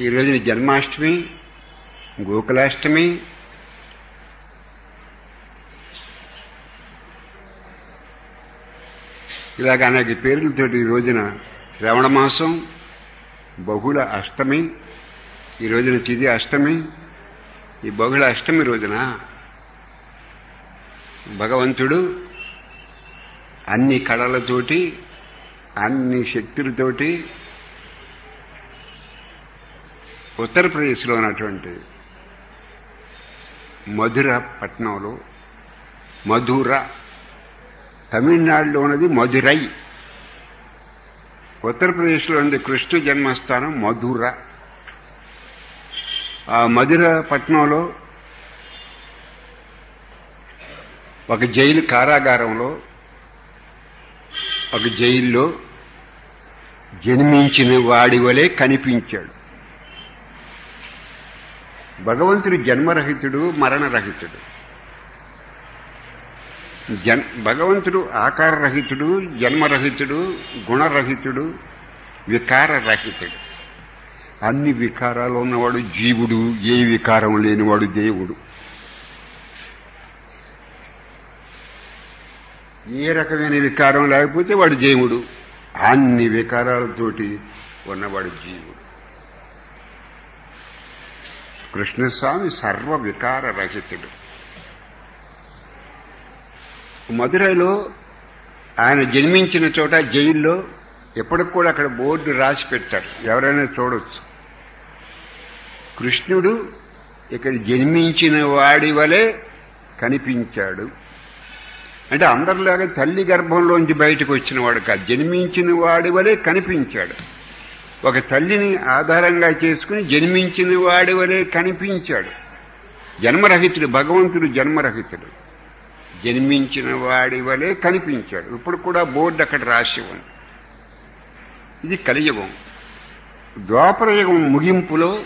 ఈ రోజున జన్మాష్టమి గోకులాష్టమి. ఇలాగ అనేక పేర్లతో ఈ రోజున శ్రవణ మాసం బహుళ అష్టమి ఈ రోజున చిది అష్టమి. ఈ బహుళ అష్టమి రోజున భగవంతుడు అన్ని కళలతోటి అన్ని శక్తులతోటి ఉత్తరప్రదేశ్లో ఉన్నటువంటి మధుర పట్టణంలో మధుర తమిళనాడులో ఉన్నది మధురై. ఉత్తరప్రదేశ్లో ఉంది కృష్ణ జన్మస్థానం మధుర. ఆ మధుర పట్టణంలో ఒక జైలు కారాగారంలో ఒక జైల్లో జన్మించిన వాడి వలె కనిపించాడు. భగవంతుడు జన్మరహితుడు మరణరహితుడు. జన్ భగవంతుడు ఆకారరహితుడు జన్మరహితుడు గుణరహితుడు వికారరహితుడు. అన్ని వికారాలు ఉన్నవాడు జీవుడు ఏ వికారం లేనివాడు దేవుడు. ఏ రకమైన వికారం లేకపోతే వాడు దేవుడు. అన్ని వికారాలతోటి ఉన్నవాడు జీవుడు. కృష్ణస్వామి సర్వ వికార రహితుడు. మదురైలో ఆయన జన్మించిన చోట జైల్లో ఎప్పటికి కూడా అక్కడ బోర్డు రాసి పెట్టారు ఎవరైనా చూడొచ్చు. కృష్ణుడు ఇక్కడ జన్మించిన వాడి వలె కనిపించాడు. అంటే అందరిలాగా తల్లి గర్భంలోంచి బయటకు వచ్చిన వాడు కాదు. జన్మించిన వాడి వలె కనిపించాడు. ఒక తల్లిని ఆధారంగా చేసుకుని జన్మించిన వాడి వలె కనిపించాడు. జన్మరహితుడు భగవంతుడు జన్మరహితుడు. జన్మించిన వాడి వలె కనిపించాడు. ఇప్పుడు కూడా బోర్డు అక్కడ రాసి ఉంది. ఇది కలియుగం. ద్వాపరయుగం ముగింపులో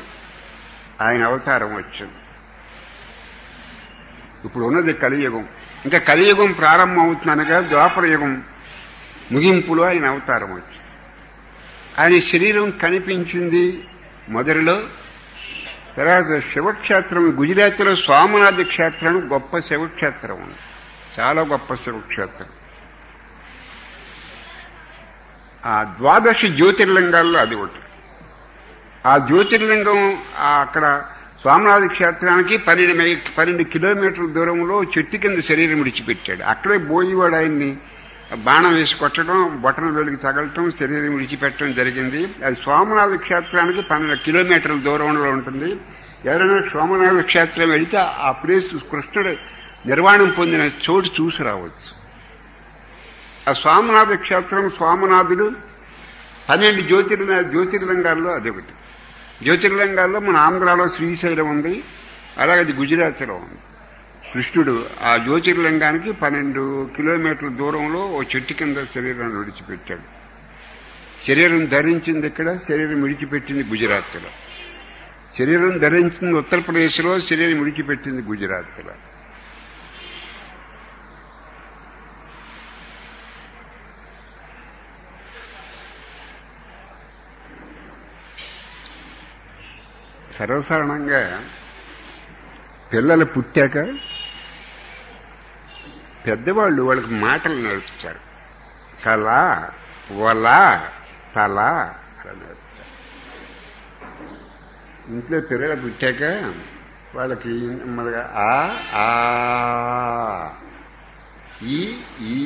ఆయన అవతారం వచ్చింది. ఇప్పుడు ఉన్నది కలియుగం. ఇంకా కలియుగం ప్రారంభం అవుతుందనగా ద్వాపరయుగం ముగింపులో ఆయన అవతారం వచ్చింది. ఆయన శరీరం కనిపించింది మొదటిలో తర్వాత శివక్షేత్రం గుజరాత్లో స్వామినాథ క్షేత్రం గొప్ప శివక్షేత్రం ఉంది. చాలా గొప్ప శివక్షేత్రం. ఆ ద్వాదశ జ్యోతిర్లింగాల్లో అది ఒకటి. ఆ జ్యోతిర్లింగం అక్కడ స్వామినాథ క్షేత్రానికి పన్నెండు మై- పన్నెండు కిలోమీటర్ల దూరంలో చెట్టు కింద శరీరం విడిచిపెట్టాడు. అక్కడే బోయివాడు ఆయన్ని బాణం వేసి కొట్టడం బొటన వెలికి తగలటం శరీరం విడిచిపెట్టడం జరిగింది. అది సోమనాథ క్షేత్రానికి పన్నెండు కిలోమీటర్ల దూరంలో ఉంటుంది. ఎవరైనా సోమనాథ క్షేత్రం వెళితే ఆ ప్లేస్ కృష్ణుడు నిర్వాణం పొందిన చోటు చూసి రావచ్చు. ఆ సోమనాథ క్షేత్రం సోమనాథుడు పన్నెండు జ్యోతిర్ల జ్యోతిర్లింగాల్లో అదొకటి జ్యోతిర్లింగాల్లో మన ఆంధ్రాలో శ్రీశైలం ఉంది అలాగే అది గుజరాత్లో ఉంది. కృష్ణుడు ఆ జ్యోతిర్లింగానికి పన్నెండు కిలోమీటర్ల దూరంలో ఓ చెట్టు కింద శరీరాన్ని విడిచిపెట్టాడు. శరీరం ధరించింది ఇక్కడ శరీరం విడిచిపెట్టింది గుజరాత్లో. శరీరం ధరించింది ఉత్తరప్రదేశ్లో శరీరం విడిచిపెట్టింది గుజరాత్లో. సర్వసాధారణంగా పిల్లలు పుట్టాక పెద్దవాళ్ళు వాళ్ళకి మాటలు నేర్పుతారు. కళ వల తల అలా నేర్పుతారు. ఇంట్లో పిల్లలు పుట్టాక వాళ్ళకి నెమ్మదిగా ఆ ఆ ఈ ఈ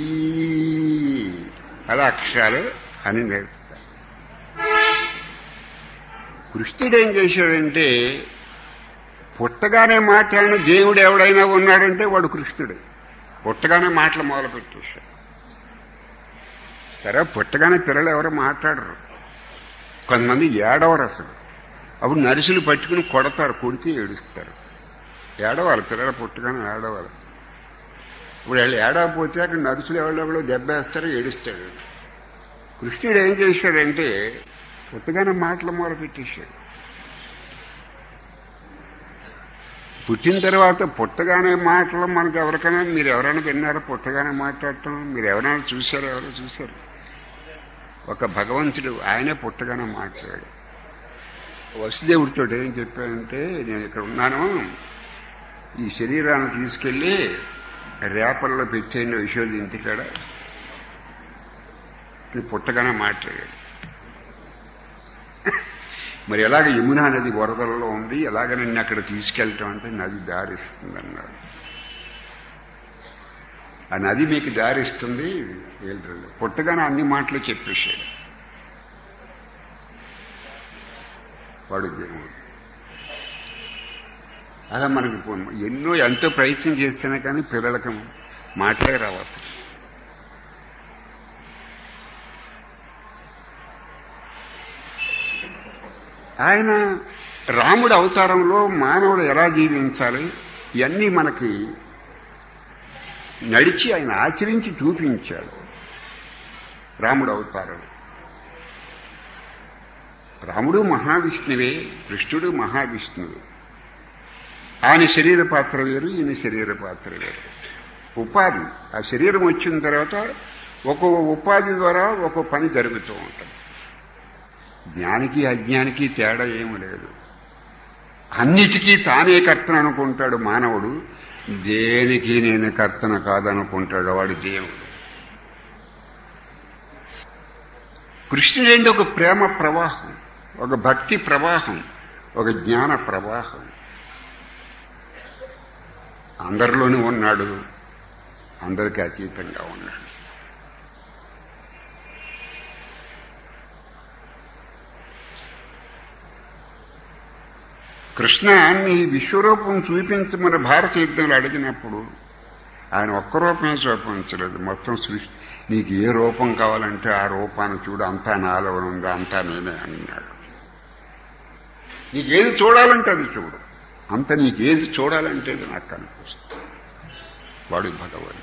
అలా అక్షరాలు అని నేర్పుతారు. కృష్ణుడు ఏం చేశాడంటే పుట్టగానే మాట్లాడిన దేవుడు ఎవడైనా ఉన్నాడంటే వాడు కృష్ణుడు. పుట్టగానే మాటలు మొదలు పెట్టేశారు సరే పుట్టగానే పిల్లలు ఎవరు మాట్లాడరు. కొంతమంది ఏడవరు అసలు అప్పుడు నరుసులు పట్టుకుని కొడతారు కొడితే ఏడుస్తారు. ఏడవాలి పిల్లలు పుట్టగానే ఏడవాలి ఇప్పుడు వాళ్ళు ఏడవపోతే అక్కడ నరుసులు ఎవడెవడో దెబ్బేస్తారు ఏడుస్తాడు కృష్ణుడు ఏం చేశాడంటే పుట్టగానే మాటలు మొదలు పెట్టేశాడు పుట్టిన తర్వాత పుట్టగానే మాటలు మనకు ఎవరికైనా మీరు ఎవరైనా విన్నారో పుట్టగానే మాట్లాడటం? మీరు ఎవరైనా చూశారు? ఎవరో చూశారు? ఒక భగవంతుడు ఆయనే పుట్టగానే మాట్లాడాడు. వసుదేవుడితో ఏం చెప్పానంటే నేను ఇక్కడ ఉన్నాను. ఈ శరీరాన్ని తీసుకెళ్ళి రేపల్లో పెట్టేయండి యశోది ఇంటికాడ. పుట్టగానే మాట్లాడాడు. మరి ఎలాగ యమునా నది వరదలలో ఉంది ఎలాగ నిన్ను అక్కడ తీసుకెళ్ళటం అంటే నది దారిస్తుంది అన్నాడు ఆ నది మీకు దారిస్తుంది ఏళ్ళు పుట్టగానే అన్ని మాటలు చెప్పేశాడు. వాడు దేవుడు. అలా మనకి ఎన్నో ఎంతో ప్రయత్నం చేస్తేనే కానీ పిల్లలకు మాటలే రావచ్చు ఆయన రాముడు అవతారంలో మానవుడు ఎలా జీవించాలి? ఇవన్నీ మనకి నడిచి ఆయన ఆచరించి చూపించాడు రాముడు అవతారం. రాముడు మహావిష్ణువే కృష్ణుడు మహావిష్ణువు. ఆయన శరీర పాత్ర వేరు ఈయన శరీర పాత్ర వేరు. ఉపాధి ఆ శరీరం వచ్చిన తర్వాత ఒక్కొక్క ఉపాధి ద్వారా ఒక్కొక్క పని జరుగుతూ ఉంటుంది. జ్ఞానికి అజ్ఞానికి తేడా ఏమి లేదు. అన్నిటికీ తానే కర్తన అనుకుంటాడు మానవుడు. దేనికి నేను కర్తన కాదనుకుంటాడు వాడు దేవుడు. కృష్ణుడేంటి ఒక ప్రేమ ప్రవాహం ఒక భక్తి ప్రవాహం ఒక జ్ఞాన ప్రవాహం. అందరిలోనూ ఉన్నాడు అందరికీ అతీతంగా ఉన్నాడు. కృష్ణ నీ విశ్వరూపం చూపించమని భారత యుద్ధంలో అడిగినప్పుడు ఆయన ఒక్క రూపమే చూపించలేదు. మొత్తం సృష్టి నీకు ఏ రూపం కావాలంటే ఆ రూపాన్ని చూడు అంతా నాలో ఉంది అంతా నేనే అన్నాడు. నీకేది చూడాలంటే అది చూడు. అంత నీకేది చూడాలంటే అది నాకు కనిపిస్తుంది వాడు భగవాన్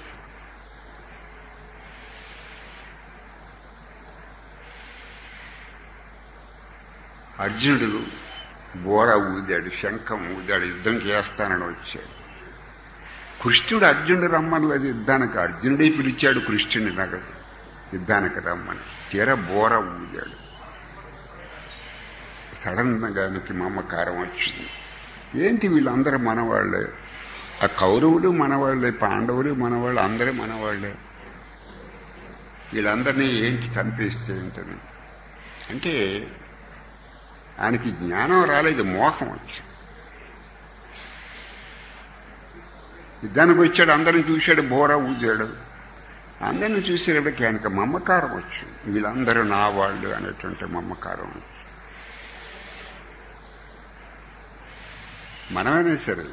అర్జునుడు బోర ఊదాడు శంఖం ఊదాడు యుద్ధం చేస్తానని వచ్చాడు. కృష్ణుడు అర్జునుడు రమ్మనలేదు అది యుద్ధానికి అర్జునుడే పిలిచాడు కృష్ణుని నాకు యుద్ధానికి రమ్మని. తీర బోర ఊదాడు. సడన్ మమకారం వచ్చింది. ఏంటి వీళ్ళందరూ మనవాళ్ళే ఆ కౌరవులు మనవాళ్ళే పాండవులు మనవాళ్ళు అందరూ మనవాళ్ళే వీళ్ళందరినీ ఏంటి చంపేస్తే ఏంటని? అంటే ఆయనకి జ్ఞానం రాలేదు మోహం వచ్చి యుద్ధానికి వచ్చాడు అందరిని చూశాడు బోరా ఊదాడు. అందరిని చూసేటప్పటికి ఆయనకి మమ్మకారం వచ్చు వీళ్ళందరూ నా వాళ్ళు అనేటువంటి మమ్మకారం వచ్చు మనమైనా సరే?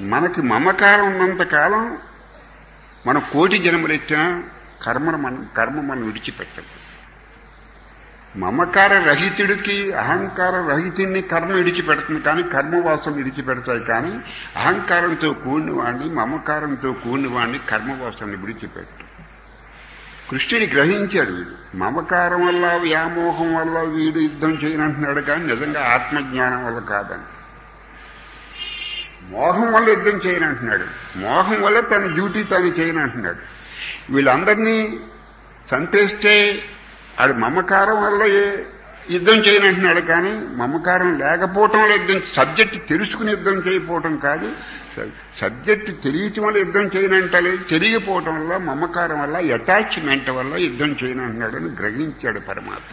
మనకి మమకారం ఉన్నంత కాలం కోటి జన్మలు ఎత్తినా కర్మను మనం కర్మ మనం విడిచిపెట్టదు మమకార రహితుడికి అహంకార రహితుడిని కర్మ విడిచిపెడుతుంది కానీ కర్మవాసం విడిచిపెడతాయి కానీ అహంకారంతో కూడిన వాడిని మమకారంతో కూడిన వాడిని కర్మవాసాన్ని విడిచిపెట్టు. కృష్ణుడి గ్రహించాడు వీడు. మమకారం వల్ల వ్యామోహం వల్ల వీడు యుద్ధం చేయనంటున్నాడు కానీ నిజంగా ఆత్మజ్ఞానం వల్ల కాదని. మోహం వల్ల యుద్ధం చేయనంటున్నాడు. మోహం వల్ల తన డ్యూటీ తను చేయనంటున్నాడు. వీళ్ళందరినీ చంపేస్తే ఆడు మమకారం వల్ల ఏ- యుద్ధం చేయనంటున్నాడు కానీ మమకారం లేకపోవటం వల్ల యుద్ధం సబ్జెక్ట్ తెలుసుకుని యుద్ధం చేయకపోవటం కాదు. సబ్జెక్ట్ తెలియటం వల్ల యుద్ధం చేయనంటలేదు తెలియపోవటం వల్ల మమకారం వల్ల అటాచ్మెంట్ వల్ల యుద్ధం చేయనంటున్నాడు అని గ్రహించాడు పరమాత్మ.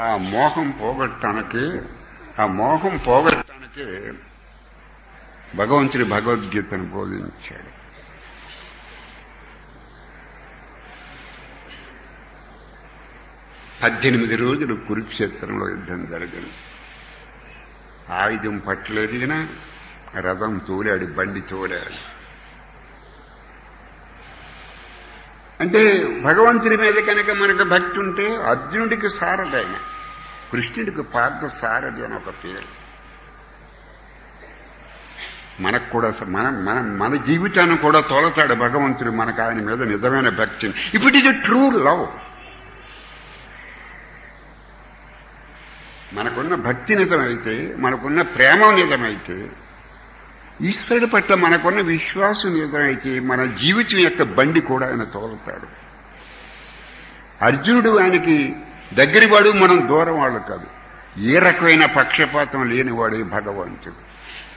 ఆ మోహం పోగొట్టడానికి ఆ మోహం పోగొట్టడానికి భగవంతుడి భగవద్గీతను బోధించాడు. పద్దెనిమిది రోజులు కురుక్షేత్రంలో యుద్ధం జరిగింది. ఆయుధం పట్టలేదిగినా రథం తోలాడు బండి తోలాడు. అంటే భగవంతుడి మీద కనుక మనకు భక్తి ఉంటే అర్జునుడికి సారదైన కృష్ణుడికి పార్థ సారథి అని ఒక పేరు. మనకు కూడా మన మన మన జీవితాన్ని కూడా తోలతాడు భగవంతుడు మనకు ఆయన మీద నిజమైన భక్తిని. ఇప్పుడు ఇది ట్రూ లవ్ మనకున్న భక్తి నిజమైతే మనకున్న ప్రేమ నిజమైతే ఈశ్వరుడి పట్ల మనకున్న విశ్వాసం నిజమైతే మన జీవితం యొక్క బండి కూడా ఆయన తోలుతాడు. అర్జునుడు ఆయనకి దగ్గర వాడు మనం దూరం వాళ్ళు కాదు. ఏ రకమైన పక్షపాతం లేనివాడే భగవంతుడు.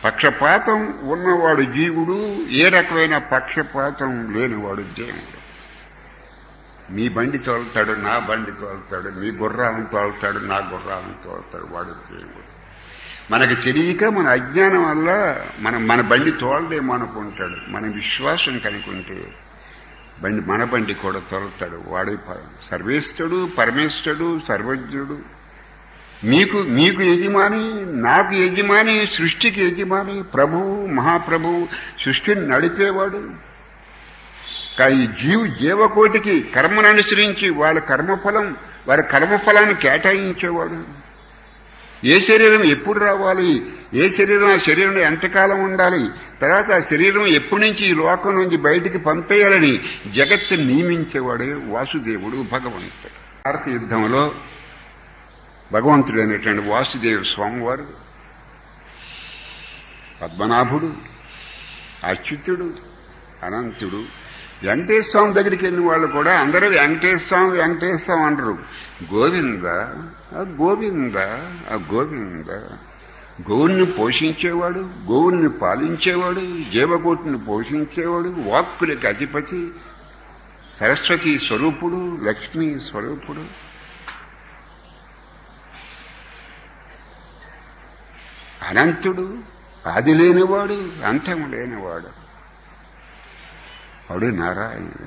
పక్షపాతం ఉన్నవాడు జీవుడు ఏ రకమైన పక్షపాతం లేనివాడు దేవుడు. మీ బండి తోలుతాడు నా బండి తోలుతాడు మీ గుర్రాలను తోలుతాడు నా గుర్రాలను తోలుతాడు వాడు దేవుడు మనకు తెలియక మన అజ్ఞానం వల్ల మనం మన బండి తోలదేమో అనుకుంటాడు. మన విశ్వాసం కనుకుంటే బండి మన బండి కూడా తోలుతాడు. వాడు సర్వేశ్వడు పరమేశ్వరుడు సర్వజ్ఞుడు. మీకు మీకు యజమాని నాకు యజమాని సృష్టికి యజమాని ప్రభువు మహాప్రభువు సృష్టిని నడిపేవాడు. కానీ ఈ జీవు జీవకోటికి కర్మను అనుసరించి వాళ్ళ కర్మఫలం వారి కర్మఫలాన్ని కేటాయించేవాడు. ఏ శరీరం ఎప్పుడు రావాలి? ఏ శరీరం ఆ శరీరంలో ఎంతకాలం ఉండాలి? తర్వాత ఆ శరీరం ఎప్పటి నుంచి ఈ లోకం నుంచి బయటికి పంపేయాలని జగత్తు నియమించేవాడే వాసుదేవుడు భగవంతుడు. భారత యుద్ధంలో భగవంతుడు అనేటువంటి వాసుదేవ స్వామివారు పద్మనాభుడు అచ్యుతుడు అనంతుడు వెంకటేశ్వర స్వామి దగ్గరికి వెళ్ళిన వాళ్ళు కూడా అందరూ వెంకటేశ్వర స్వామి వెంకటేశ్వర స్వామి అంటారు. గోవింద ఆ గోవింద ఆ గోవింద. గోవుని పోషించేవాడు గోవుని పాలించేవాడు జీవకోటిని పోషించేవాడు వాక్కులకి అధిపతి సరస్వతి స్వరూపుడు లక్ష్మీ స్వరూపుడు. అనంతుడు ఆది లేనివాడు అంతము లేనివాడు వాడు నారాయణుడు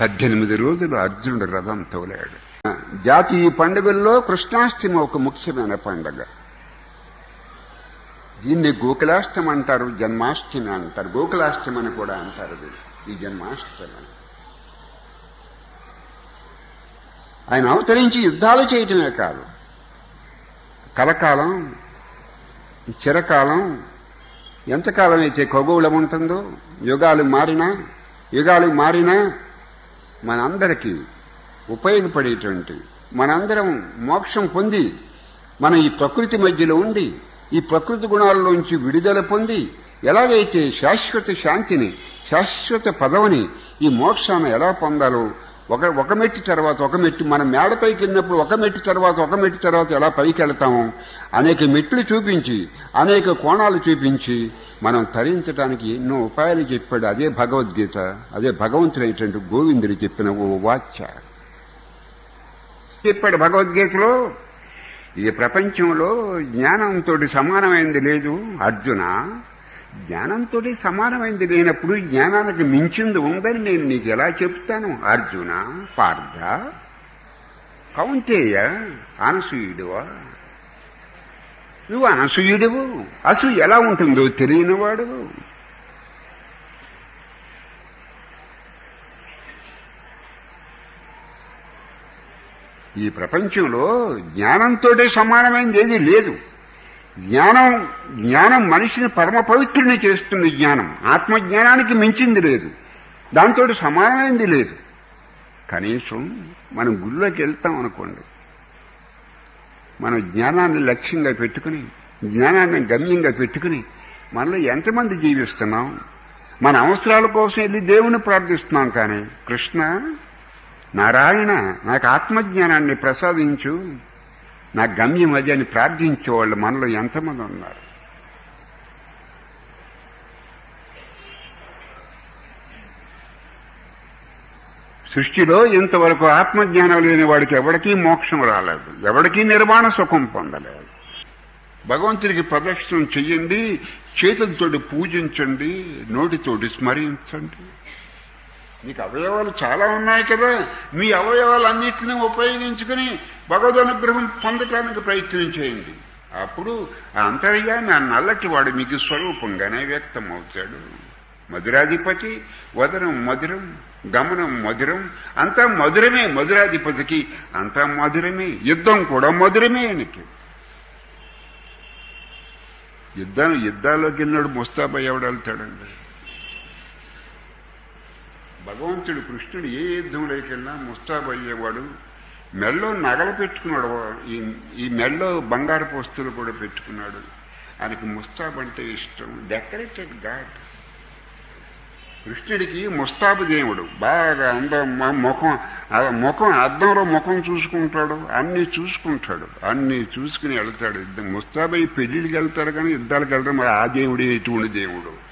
పద్దెనిమిది రోజులు అర్జునుడు రథం తోలాడు జాతీయ పండుగల్లో కృష్ణాష్టమి ఒక ముఖ్యమైన పండుగ దీన్ని గోకులాష్టమి అంటారు జన్మాష్టమి అంటారు గోకులాష్టమి అని కూడా అంటారు ఈ జన్మాష్టమి ఆయన అవతరించి యుద్ధాలు చేయటమే కాదు కలకాలం ఈ చిరకాలం ఎంతకాలం అయితే ఖగోళం ఉంటుందో యుగాలు మారినా యుగాలు మారినా మనందరికీ ఉపయోగపడేటువంటి మనందరం మోక్షం పొంది మన ఈ ప్రకృతి మధ్యలో ఉండి ఈ ప్రకృతి గుణాల్లోంచి విడుదల పొంది ఎలాగైతే శాశ్వత శాంతిని శాశ్వత పదవిని ఈ మోక్షాన్ని ఎలా పొందాలో ఒక ఒక మెట్టి తర్వాత ఒక మెట్టు. మనం మేడపైకి వెళ్ళినప్పుడు ఒక మెట్టు తర్వాత ఒక మెట్టు తర్వాత ఎలా పైకి వెళ్తాము? అనేక మెట్లు చూపించి అనేక కోణాలు చూపించి మనం తరించడానికి ఎన్నో ఉపాయాలు చెప్పాడు అదే భగవద్గీత. అదే భగవంతుడైనటువంటి గోవిందుడు చెప్పిన ఓ వాచ్య. చెప్పాడు భగవద్గీతలో ఈ ప్రపంచంలో జ్ఞానంతో సమానమైంది లేదు అర్జున. జ్ఞానంతో సమానమైంది. లేనప్పుడు జ్ఞానానికి మించింది ఉందని నేను నీకు ఎలా చెప్తాను? అర్జున పార్థ కౌంతేయ అనసూయుడువా? నువ్వు అనసూయుడువు? అసూ ఎలా ఉంటుందో తెలియనివాడు? ఈ ప్రపంచంలో జ్ఞానంతో సమానమైనది ఏది లేదు. జ్ఞానం జ్ఞానం మనిషిని పరమ పవిత్రుని చేస్తుంది జ్ఞానం. ఆత్మజ్ఞానానికి మించింది లేదు. దాంతో సమానమైంది లేదు. కనీసం మనం గుళ్ళోకి వెళ్తాం అనుకోండి. మన జ్ఞానాన్ని లక్ష్యంగా పెట్టుకుని జ్ఞానాన్ని గమ్యంగా పెట్టుకుని మనలో ఎంతమంది జీవిస్తున్నాం? మన అవసరాల కోసం వెళ్ళి దేవుని ప్రార్థిస్తున్నాం కానీ కృష్ణ నారాయణ నాకు ఆత్మజ్ఞానాన్ని ప్రసాదించు. నా గమ్యం అది అని ప్రార్థించేవాళ్ళు మనలో ఎంతమంది ఉన్నారు? సృష్టిలో ఇంతవరకు ఆత్మజ్ఞానం లేని వాడికి ఎవడికీ మోక్షం రాలేదు. ఎవడికీ నిర్మాణ సుఖం పొందలేదు. భగవంతుడికి ప్రదక్షిణం చెయ్యండి చేతులతోటి పూజించండి నోటితోటి స్మరించండి. మీకు అవయవాలు చాలా ఉన్నాయి కదా. మీ అవయవాలన్నింటినీ ఉపయోగించుకుని భగవద్ అనుగ్రహం పొందటానికి ప్రయత్నం చేయండి. అప్పుడు ఆ అంతర్యాన్ని ఆ నల్లటి వాడు మీకు స్వరూపంగానే వ్యక్తం అవుతాడు మధురాధిపతి వదనం మధురం గమనం మధురం అంతా మధురమే మధురాధిపతికి అంతా మధురమే యుద్ధం కూడా మధురమే ఆయనకి యుద్ధం యుద్ధాల్లోకి వెళ్ళినాడు ముస్తాబా ఎవడు భగవంతుడు కృష్ణుడు ఏ యుద్ధంలోకి వెళ్ళినా ముస్తాబు అయ్యేవాడు. మెల్లో నగలు పెట్టుకున్నాడు. ఈ ఈ మెల్లో బంగారు వస్తువులు కూడా పెట్టుకున్నాడు. ఆయనకి ముస్తాబ్ అంటే ఇష్టం. డెకరేటెడ్ గాడ్ కృష్ణుడికి ముస్తాబు దేవుడు. బాగా అందం ముఖం ముఖం అద్దంలో ముఖం చూసుకుంటాడు. అన్ని చూసుకుంటాడు. అన్ని చూసుకుని వెళ్తాడు. ఇద్దరు ముస్తాబై పెళ్ళికి వెళ్తారు కానీ యుద్ధాలకు వెళ్తారు మరి ఆ దేవుడే ఎటువంటి దేవుడు.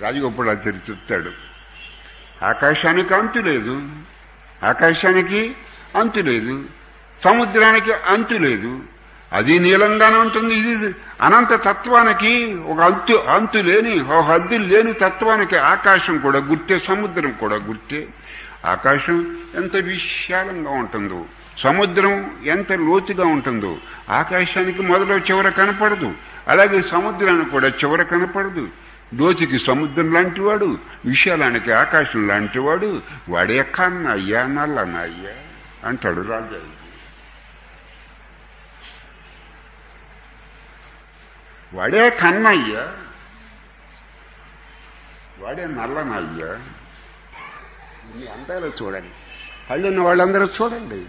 రాజగోపాలాచారి చెప్తాడు. ఆకాశానికి అంతు లేదు. ఆకాశానికి అంతు లేదు. సముద్రానికి అంతు లేదు. అది నీలంగానే ఉంటుంది. ఇది అనంత తత్వానికి ఒక అంతు అంతు లేని ఒక హద్దు లేని తత్వానికి ఆకాశం కూడా గుర్తే సముద్రం కూడా గుర్తే. ఆకాశం ఎంత విశాలంగా ఉంటుందో సముద్రం ఎంత లోతుగా ఉంటుందో ఆకాశానికి మొదలు చివర కనపడదు. అలాగే సముద్రానికి కూడా చివర కనపడదు. దోచికి సముద్రం లాంటివాడు విశాలానికి ఆకాశం లాంటివాడు వాడే కన్నయ్యా నల్లనయ్యా అంటాడు రాజా వాడే కన్నయ్యా వాడే నల్లనయ్యా మీ అందాలు చూడండి. కళ్ళున్న వాళ్ళందరూ చూడండి.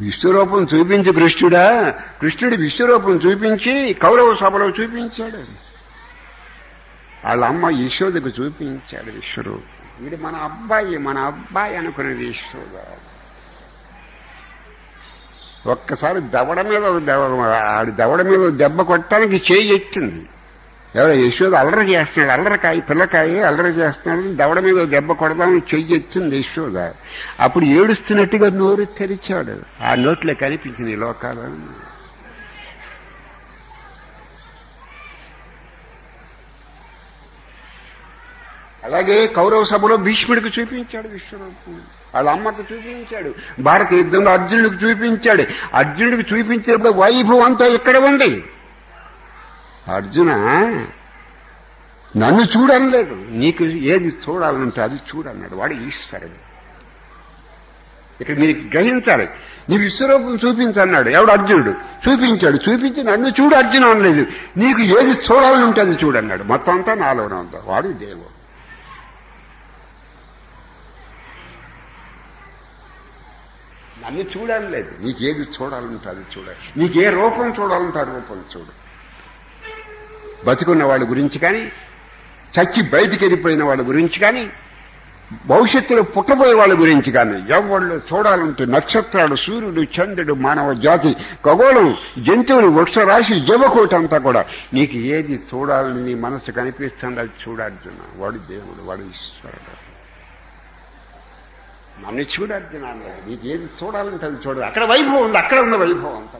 విశ్వరూపం చూపించి కృష్ణుడా కృష్ణుడి విశ్వరూపం చూపించి కౌరవ సభలో చూపించాడు. వాళ్ళ అమ్మ యశోదకు చూపించాడు విశ్వరూపం. ఇది మన అబ్బాయి మన అబ్బాయి అనుకునేది యశోద. ఒక్కసారి దవడ మీద ఒక ఆడి దవడ మీద దెబ్బ కొట్టడానికి చేయి ఎత్తింది. ఎవరో యశోద అల్లరి చేస్తున్నాడు అల్లరికాయ పిల్లకాయ అల్లరి చేస్తున్నాడు దవడ మీద దెబ్బ కొడదామని చెయ్యి ఎత్తింది యశోద. అప్పుడు ఏడుస్తున్నట్టుగా నోరు తెరిచాడు. ఆ నోట్లో కనిపించింది ఈ లోకాలను అలాగే కౌరవ సభలో భీష్ముడికి చూపించాడు విశ్వరూపుడు వాళ్ళ అమ్మకు చూపించాడు. భారత యుద్ధంలో అర్జునుడికి చూపించాడు. అర్జునుడికి చూపించినప్పుడు వైభవం అంతా ఇక్కడ ఉంది. అర్జున? నన్ను చూడనలేదు. నీకు ఏది చూడాలంటే అది చూడన్నాడు. వాడు ఈశ్వరుడు. ఇక్కడ మీరు గ్రహించాలి. నీ విశ్వరూపం చూపించన్నాడు. ఎవడు? అర్జునుడు. చూపించాడు. చూపించి నన్ను చూడు అర్జున అనలేదు. నీకు ఏది చూడాలని ఉంటే అది చూడన్నాడు. మొత్తం అంతా నాలోనే ఉందా వాడు దేవుడు. నన్ను చూడాలలేదు నీకు ఏది చూడాలంటే అది చూడాలి. నీకు ఏ రూపం చూడాలంటే ఆ రూపం చూడు. బతికున్న వాళ్ళ గురించి కానీ చచ్చి బయటికి వెళ్ళిపోయిన వాళ్ళ గురించి కానీ భవిష్యత్తులో పుట్టబోయే వాళ్ళ గురించి కానీ ఎవళ్ళు చూడాలంటే నక్షత్రాలు సూర్యుడు చంద్రుడు మానవ జాతి ఖగోళం జంతువులు వృక్షరాశి జీవకోటి అంతా కూడా. నీకు ఏది చూడాలని నీ మనసు కనిపిస్తుంది అది చూడార్జున వాడు దేవుడు వాడు ఈశ్వరుడు. నన్ను చూడార్జున అన్నాడు. నీకు ఏది చూడాలంటే అది చూడాలి. అక్కడ వైభవం ఉంది అక్కడ ఉన్న వైభవం అంతా